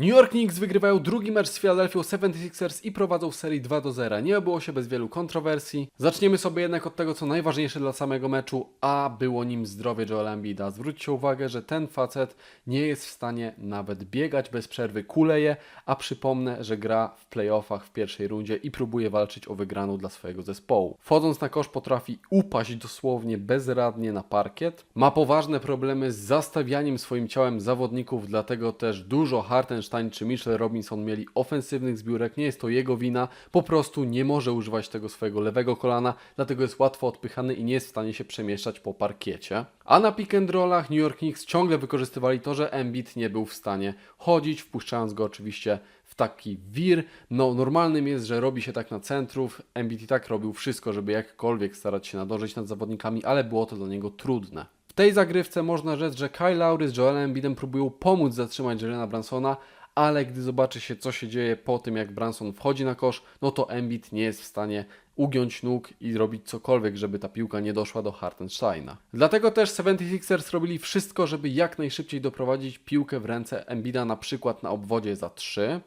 New York Knicks wygrywają drugi mecz z Philadelphia 76ers i prowadzą serii 2 do 0. Nie obyło się bez wielu kontrowersji. Zaczniemy sobie jednak od tego, co najważniejsze dla samego meczu, a było nim zdrowie Joela Embida. Zwróćcie uwagę, że ten facet nie jest w stanie nawet biegać bez przerwy, kuleje, a przypomnę, że gra w playoffach w pierwszej rundzie i próbuje walczyć o wygraną dla swojego zespołu. Wchodząc na kosz potrafi upaść dosłownie bezradnie na parkiet. Ma poważne problemy z zastawianiem swoim ciałem zawodników, dlatego też dużo Hartenstein czy Mitchell Robinson mieli ofensywnych zbiórek. Nie jest to jego wina, po prostu nie może używać tego swojego lewego kolana, dlatego jest łatwo odpychany i nie jest w stanie się przemieszczać po parkiecie. A na pick and rollach New York Knicks ciągle wykorzystywali to, że Embiid nie był w stanie chodzić, wpuszczając go oczywiście w taki wir. No, normalnym jest, że robi się tak na centrów. Embiid i tak robił wszystko, żeby jakkolwiek starać się nadążyć nad zawodnikami, ale było to dla niego trudne. W tej zagrywce można rzec, że Kyle Lowry z Joelem Embidem próbują pomóc zatrzymać Jelena Bransona, ale gdy zobaczy się, co się dzieje po tym, jak Branson wchodzi na kosz, no to Embiid nie jest w stanie ugiąć nóg i robić cokolwiek, żeby ta piłka nie doszła do Hartensteina. Dlatego też 76ers robili wszystko, żeby jak najszybciej doprowadzić piłkę w ręce Embida na przykład na obwodzie za 3,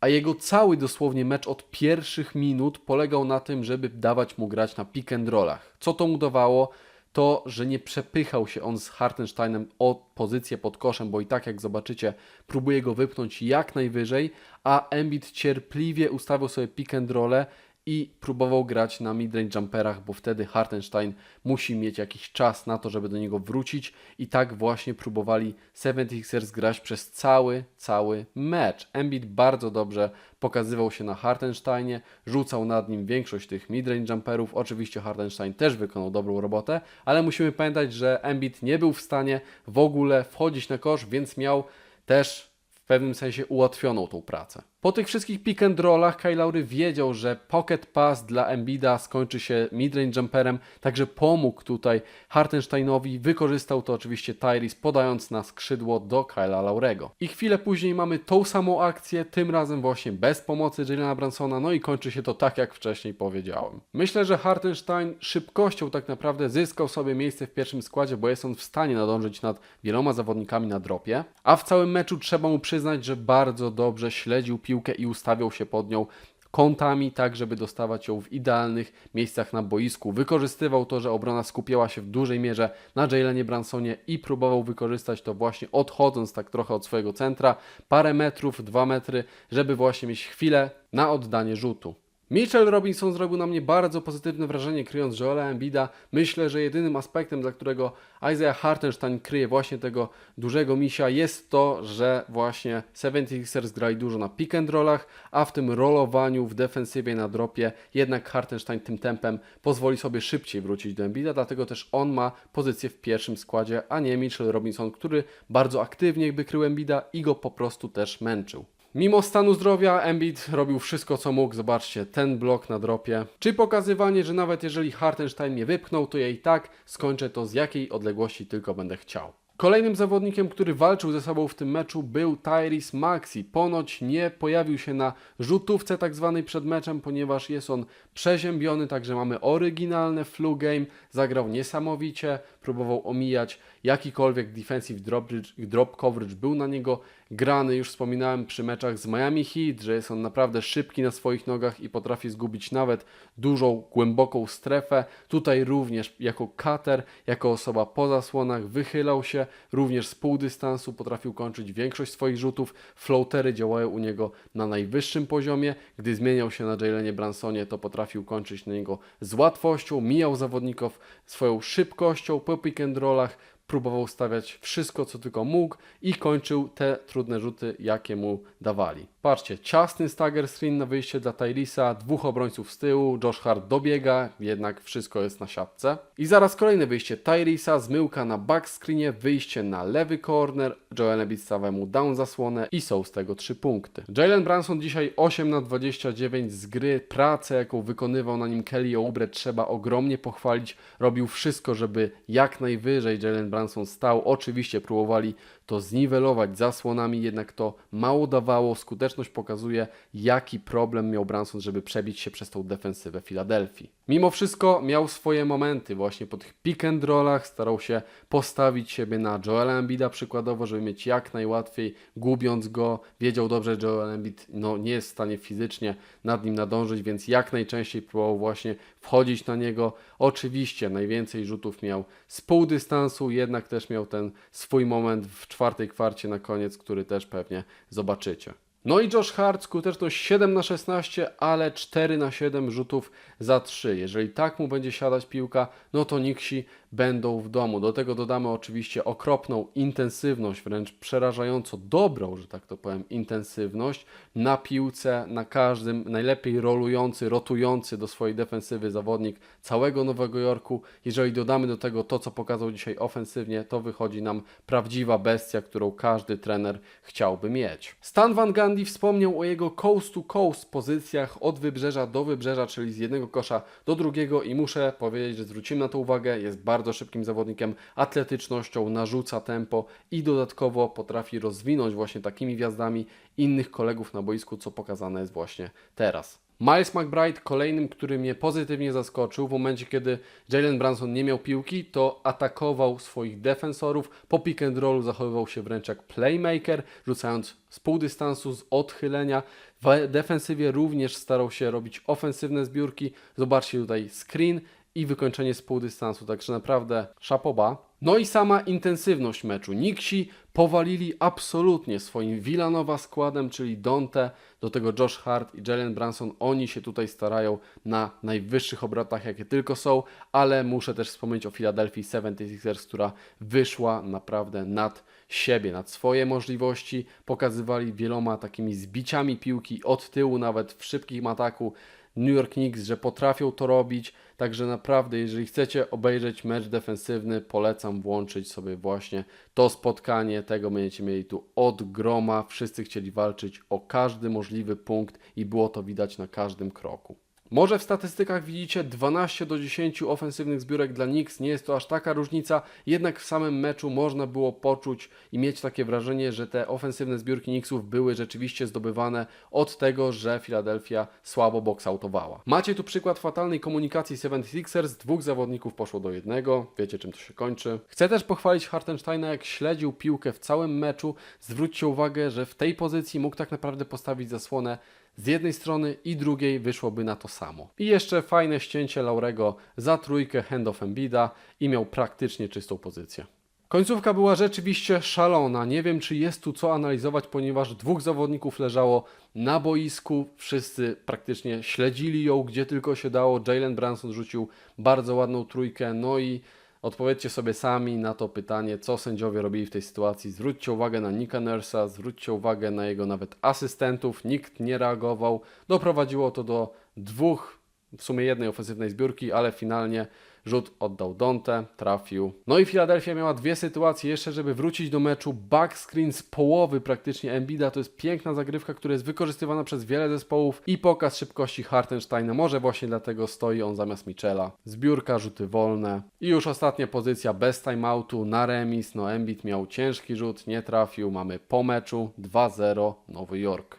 a jego cały dosłownie mecz od pierwszych minut polegał na tym, żeby dawać mu grać na pick and rollach. Co to mu dawało? To, że nie przepychał się on z Hartensteinem o pozycję pod koszem, bo i tak jak zobaczycie, próbuje go wypchnąć jak najwyżej, a Embiid cierpliwie ustawiał sobie pick and rolle i próbował grać na midrange jumperach, bo wtedy Hartenstein musi mieć jakiś czas na to, żeby do niego wrócić i tak właśnie próbowali 76ers grać przez cały, cały mecz. Embiid bardzo dobrze pokazywał się na Hartensteinie, rzucał nad nim większość tych midrange jumperów. Oczywiście Hartenstein też wykonał dobrą robotę, ale musimy pamiętać, że Embiid nie był w stanie w ogóle wchodzić na kosz, więc miał też w pewnym sensie ułatwioną tą pracę. Po tych wszystkich pick and rollach Kyle Lowry wiedział, że pocket pass dla Embida skończy się midrange jumperem, także pomógł tutaj Hartensteinowi. Wykorzystał to oczywiście Tyrese podając na skrzydło do Kyla Laurego. I chwilę później mamy tą samą akcję, tym razem właśnie bez pomocy Jalena Bransona, no i kończy się to tak jak wcześniej powiedziałem. Myślę, że Hartenstein szybkością tak naprawdę zyskał sobie miejsce w pierwszym składzie, bo jest on w stanie nadążyć nad wieloma zawodnikami na dropie, a w całym meczu trzeba mu przyznać, że bardzo dobrze śledził piłkę i ustawiał się pod nią kątami, tak żeby dostawać ją w idealnych miejscach na boisku. Wykorzystywał to, że obrona skupiała się w dużej mierze na Jalenie Bransonie i próbował wykorzystać to właśnie odchodząc tak trochę od swojego centra, parę metrów, dwa metry, żeby właśnie mieć chwilę na oddanie rzutu. Mitchell Robinson zrobił na mnie bardzo pozytywne wrażenie kryjąc Joela Embida. Myślę, że jedynym aspektem, dla którego Isaiah Hartenstein kryje właśnie tego dużego misia jest to, że właśnie 76ers grali dużo na pick and rollach, a w tym rollowaniu w defensywie na dropie jednak Hartenstein tym tempem pozwoli sobie szybciej wrócić do Embida, dlatego też on ma pozycję w pierwszym składzie, a nie Mitchell Robinson, który bardzo aktywnie jakby krył Embida i go po prostu też męczył. Mimo stanu zdrowia Embiid robił wszystko co mógł, zobaczcie, ten blok na dropie. Czy pokazywanie, że nawet jeżeli Hartenstein mnie wypchnął, to ja i tak skończę to z jakiej odległości tylko będę chciał. Kolejnym zawodnikiem, który walczył ze sobą w tym meczu był Tyrese Maxi. Ponoć nie pojawił się na rzutówce tak zwanej przed meczem, ponieważ jest on przeziębiony, także mamy oryginalne flu game. Zagrał niesamowicie, próbował omijać jakikolwiek defensive drop, drop coverage był na niego grany. Już wspominałem przy meczach z Miami Heat, że jest on naprawdę szybki na swoich nogach i potrafi zgubić nawet dużą, głęboką strefę. Tutaj również jako cutter, jako osoba po zasłonach wychylał się, również z pół dystansu potrafił kończyć większość swoich rzutów. Floatery działają u niego na najwyższym poziomie. Gdy zmieniał się na Jalenie Bransonie, to potrafił kończyć na niego z łatwością, mijał zawodników swoją szybkością po pick and rollach, próbował stawiać wszystko, co tylko mógł i kończył te trudne rzuty, jakie mu dawali. Patrzcie, ciasny stagger screen na wyjście dla Tyrisa, dwóch obrońców z tyłu, Josh Hart dobiega, jednak wszystko jest na siatce. I zaraz kolejne wyjście Tyrisa, zmyłka na back screenie, wyjście na lewy corner, Joel Embiid stawia mu down zasłonę i są z tego 3 punkty. Jalen Branson dzisiaj 8 na 29 z gry, pracę jaką wykonywał na nim Kelly Oubre trzeba ogromnie pochwalić, robił wszystko, żeby jak najwyżej Jalen Branson stał, oczywiście próbowali to zniwelować zasłonami, jednak to mało dawało. Skuteczność pokazuje, jaki problem miał Branson, żeby przebić się przez tą defensywę Filadelfii. Mimo wszystko miał swoje momenty, właśnie po tych pick and rollach starał się postawić siebie na Joela Embida przykładowo, żeby mieć jak najłatwiej, gubiąc go. Wiedział dobrze, że Joel Embiid no, nie jest w stanie fizycznie nad nim nadążyć, więc jak najczęściej próbował właśnie wchodzić na niego. Oczywiście najwięcej rzutów miał z pół dystansu, jednak też miał ten swój moment w czwartej kwarcie na koniec, który też pewnie zobaczycie. No i Josh Hart, skuteczność 7 na 16, ale 4 na 7 rzutów za 3. Jeżeli tak mu będzie siadać piłka, no to Nixi będą w domu. Do tego dodamy oczywiście okropną intensywność, wręcz przerażająco dobrą, że tak to powiem, intensywność na piłce, na każdym, najlepiej rolujący, rotujący do swojej defensywy zawodnik całego Nowego Jorku. Jeżeli dodamy do tego to, co pokazał dzisiaj ofensywnie, to wychodzi nam prawdziwa bestia, którą każdy trener chciałby mieć. Stan Van Gundy wspomniał o jego coast to coast pozycjach od wybrzeża do wybrzeża, czyli z jednego kosza do drugiego i muszę powiedzieć, że zwrócimy na to uwagę, jest bardzo szybkim zawodnikiem, atletycznością, narzuca tempo i dodatkowo potrafi rozwinąć właśnie takimi wjazdami innych kolegów na boisku, co pokazane jest właśnie teraz. Miles McBride, kolejnym, który mnie pozytywnie zaskoczył w momencie, kiedy Jalen Branson nie miał piłki, to atakował swoich defensorów, po pick and rollu zachowywał się wręcz jak playmaker, rzucając z pół dystansu, z odchylenia. W defensywie również starał się robić ofensywne zbiórki. Zobaczcie tutaj screen i wykończenie z pół dystansu, także naprawdę szapoba. No i sama intensywność meczu. Nixi powalili absolutnie swoim Villanova składem, czyli Dante, do tego Josh Hart i Jalen Branson. Oni się tutaj starają na najwyższych obrotach, jakie tylko są, ale muszę też wspomnieć o Philadelphia 76ers, która wyszła naprawdę nad siebie, nad swoje możliwości. Pokazywali wieloma takimi zbiciami piłki od tyłu, nawet w szybkim ataku. New York Knicks, że potrafią to robić. Także naprawdę, jeżeli chcecie obejrzeć mecz defensywny, polecam włączyć sobie właśnie to spotkanie. Tego będziecie mieli tu od groma. Wszyscy chcieli walczyć o każdy możliwy punkt i było to widać na każdym kroku. Może w statystykach widzicie 12 do 10 ofensywnych zbiórek dla Knicks, nie jest to aż taka różnica, jednak w samym meczu można było poczuć i mieć takie wrażenie, że te ofensywne zbiórki Knicksów były rzeczywiście zdobywane od tego, że Philadelphia słabo boxoutowała. Macie tu przykład fatalnej komunikacji 76ers, dwóch zawodników poszło do jednego, wiecie czym to się kończy. Chcę też pochwalić Hartensteina, jak śledził piłkę w całym meczu. Zwróćcie uwagę, że w tej pozycji mógł tak naprawdę postawić zasłonę z jednej strony i drugiej wyszłoby na to samo. I jeszcze fajne ścięcie Laurego za trójkę handoff Embida i miał praktycznie czystą pozycję. Końcówka była rzeczywiście szalona. Nie wiem, czy jest tu co analizować, ponieważ dwóch zawodników leżało na boisku. Wszyscy praktycznie śledzili ją, gdzie tylko się dało. Jalen Branson rzucił bardzo ładną trójkę. No i Odpowiedzcie sobie sami na to pytanie, co sędziowie robili w tej sytuacji. Zwróćcie uwagę na Nika Nursa, zwróćcie uwagę na jego nawet asystentów. Nikt nie reagował. Doprowadziło to do dwóch, w sumie jednej ofensywnej zbiórki, ale finalnie rzut oddał Dante, trafił. No i Philadelphia miała dwie sytuacje jeszcze, żeby wrócić do meczu. Backscreen z połowy praktycznie Embida to jest piękna zagrywka, która jest wykorzystywana przez wiele zespołów i pokaz szybkości Hartensteina. Może właśnie dlatego stoi on zamiast Michela. Zbiórka, rzuty wolne. I już ostatnia pozycja bez timeoutu na remis. No Embiid miał ciężki rzut, nie trafił. Mamy po meczu 2-0 Nowy Jork.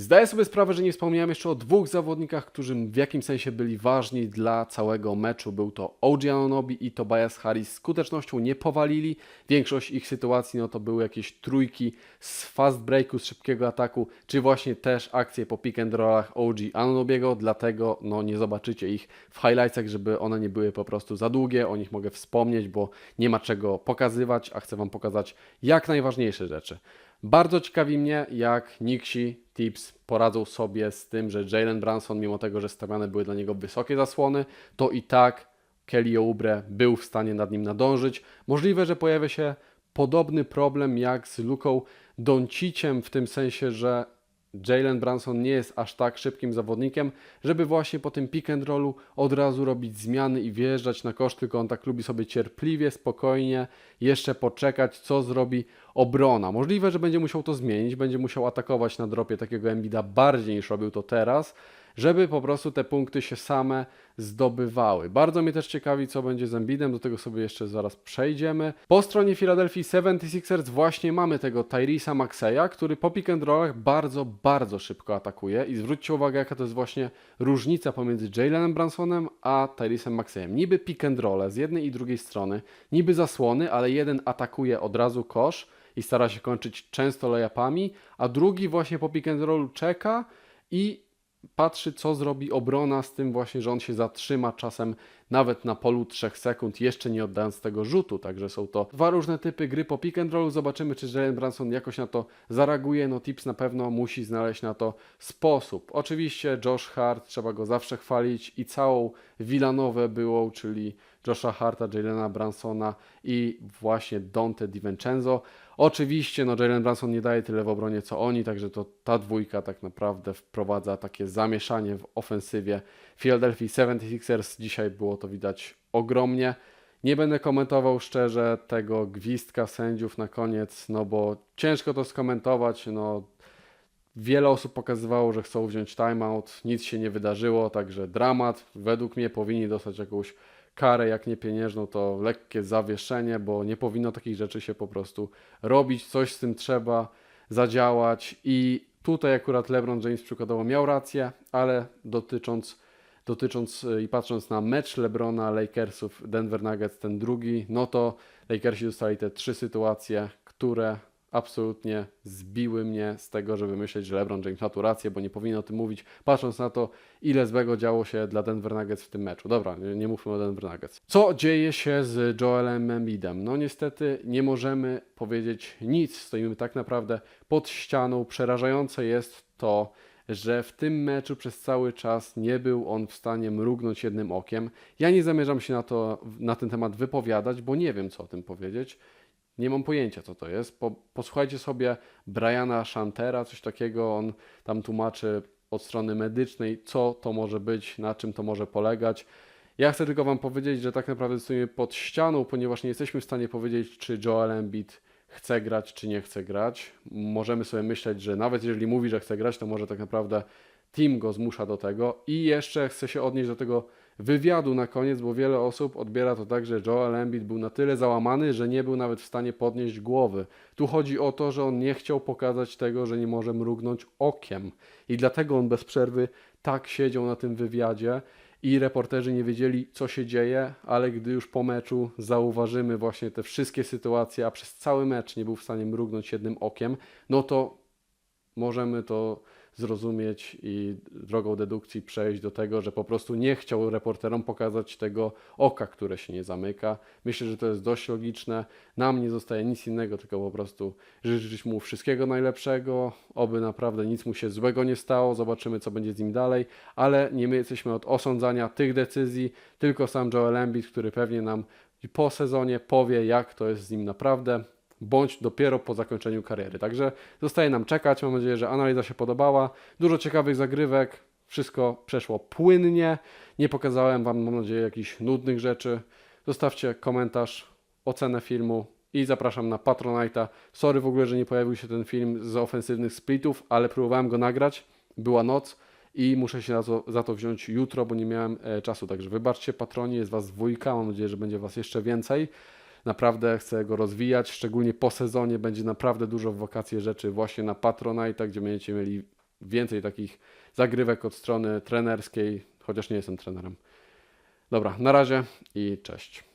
Zdaję sobie sprawę, że nie wspomniałem jeszcze o dwóch zawodnikach, którzy w jakimś sensie byli ważni dla całego meczu. Był to OG Anunobi i Tobias Harris. Skutecznością nie powalili. Większość ich sytuacji no to były jakieś trójki z fast breaku, z szybkiego ataku, czy właśnie też akcje po pick and rollach OG Anunobiego. Dlatego no nie zobaczycie ich w highlightsach, żeby one nie były po prostu za długie. O nich mogę wspomnieć, bo nie ma czego pokazywać, a chcę Wam pokazać jak najważniejsze rzeczy. Bardzo ciekawi mnie, jak Nixi Tips poradzą sobie z tym, że Jalen Branson, mimo tego, że stawiane były dla niego wysokie zasłony, to i tak Kelly Oubre był w stanie nad nim nadążyć. Możliwe, że pojawia się podobny problem jak z Luką Donciciem, w tym sensie, że Jalen Branson nie jest aż tak szybkim zawodnikiem, żeby właśnie po tym pick and rollu od razu robić zmiany i wjeżdżać na kosz, tylko on tak lubi sobie cierpliwie, spokojnie jeszcze poczekać, co zrobi obrona. Możliwe, że będzie musiał to zmienić, będzie musiał atakować na dropie takiego Embida bardziej niż robił to teraz, żeby po prostu te punkty się same zdobywały. Bardzo mnie też ciekawi, co będzie z Embiidem, do tego sobie jeszcze zaraz przejdziemy. Po stronie Philadelphia 76ers właśnie mamy tego Tyrisa Maxeya, który po pick and rollach bardzo, bardzo szybko atakuje i zwróćcie uwagę, jaka to jest właśnie różnica pomiędzy Jalenem Bransonem a Tyrisem Maxeyem. Niby pick and rolle z jednej i drugiej strony, niby zasłony, ale jeden atakuje od razu kosz i stara się kończyć często layupami, a drugi właśnie po pick and rollu czeka i patrzy, co zrobi obrona z tym właśnie, że on się zatrzyma czasem nawet na polu 3 sekund, jeszcze nie oddając tego rzutu. Także są to dwa różne typy gry po pick and rollu. Zobaczymy, czy Jalen Branson jakoś na to zareaguje. No Tips na pewno musi znaleźć na to sposób. Oczywiście Josh Hart, trzeba go zawsze chwalić i całą Villanowę było, czyli Josha Harta, Jalena Bransona i właśnie Dante DiVincenzo. Oczywiście no Jalen Branson nie daje tyle w obronie co oni, także to ta dwójka tak naprawdę wprowadza takie zamieszanie w ofensywie Philadelphia 76ers. Dzisiaj było to widać ogromnie. Nie będę komentował szczerze tego gwizdka sędziów na koniec, no bo ciężko to skomentować, no Wiele osób pokazywało, że chcą wziąć timeout, nic się nie wydarzyło, także dramat. Według mnie powinni dostać jakąś karę, jak nie pieniężną, to lekkie zawieszenie, bo nie powinno takich rzeczy się po prostu robić. Coś z tym trzeba zadziałać i tutaj akurat LeBron James przykładowo miał rację, ale dotycząc, dotycząc y, i patrząc na mecz LeBrona, Lakersów, Denver Nuggets, ten drugi, no to Lakersi dostali te trzy sytuacje, które absolutnie zbiły mnie z tego, żeby myśleć, że LeBron James ma tu rację, bo nie powinien o tym mówić, patrząc na to, ile złego działo się dla Denver Nuggets w tym meczu. Dobra, nie, nie mówmy o Denver Nuggets. Co dzieje się z Joelem Embiidem? No niestety nie możemy powiedzieć nic. Stoimy tak naprawdę pod ścianą. Przerażające jest to, że w tym meczu przez cały czas nie był on w stanie mrugnąć jednym okiem. Ja nie zamierzam się na, to, na ten temat wypowiadać, bo nie wiem, co o tym powiedzieć. Nie mam pojęcia, co to jest. Po, posłuchajcie sobie Briana Shantera, coś takiego. On tam tłumaczy od strony medycznej, co to może być, na czym to może polegać. Ja chcę tylko Wam powiedzieć, że tak naprawdę stoimy pod ścianą, ponieważ nie jesteśmy w stanie powiedzieć, czy Joel Embiid chce grać, czy nie chce grać. Możemy sobie myśleć, że nawet jeżeli mówi, że chce grać, to może tak naprawdę team go zmusza do tego. I jeszcze chcę się odnieść do tego wywiadu na koniec, bo wiele osób odbiera to tak, że Joel Embiid był na tyle załamany, że nie był nawet w stanie podnieść głowy. Tu chodzi o to, że on nie chciał pokazać tego, że nie może mrugnąć okiem. I dlatego on bez przerwy tak siedział na tym wywiadzie i reporterzy nie wiedzieli, co się dzieje, ale gdy już po meczu zauważymy właśnie te wszystkie sytuacje, a przez cały mecz nie był w stanie mrugnąć jednym okiem, no to możemy to zrozumieć i drogą dedukcji przejść do tego, że po prostu nie chciał reporterom pokazać tego oka, które się nie zamyka. Myślę, że to jest dość logiczne. Nam nie zostaje nic innego, tylko po prostu życzyć mu wszystkiego najlepszego, oby naprawdę nic mu się złego nie stało, zobaczymy co będzie z nim dalej, ale nie my jesteśmy od osądzania tych decyzji, tylko sam Joel Embiid, który pewnie nam po sezonie powie, jak to jest z nim naprawdę bądź dopiero po zakończeniu kariery. Także zostaje nam czekać. Mam nadzieję, że analiza się podobała. Dużo ciekawych zagrywek. Wszystko przeszło płynnie. Nie pokazałem Wam, mam nadzieję, jakichś nudnych rzeczy. Zostawcie komentarz, ocenę filmu i zapraszam na Patronite'a. Sorry w ogóle, że nie pojawił się ten film z ofensywnych splitów, ale próbowałem go nagrać. Była noc i muszę się to, za to wziąć jutro, bo nie miałem e, czasu. Także wybaczcie, patroni, jest Was dwójka. Mam nadzieję, że będzie Was jeszcze więcej. Naprawdę chcę go rozwijać, szczególnie po sezonie będzie naprawdę dużo w wakacje rzeczy właśnie na Patronite, gdzie będziecie mieli więcej takich zagrywek od strony trenerskiej, chociaż nie jestem trenerem. Dobra, na razie i cześć.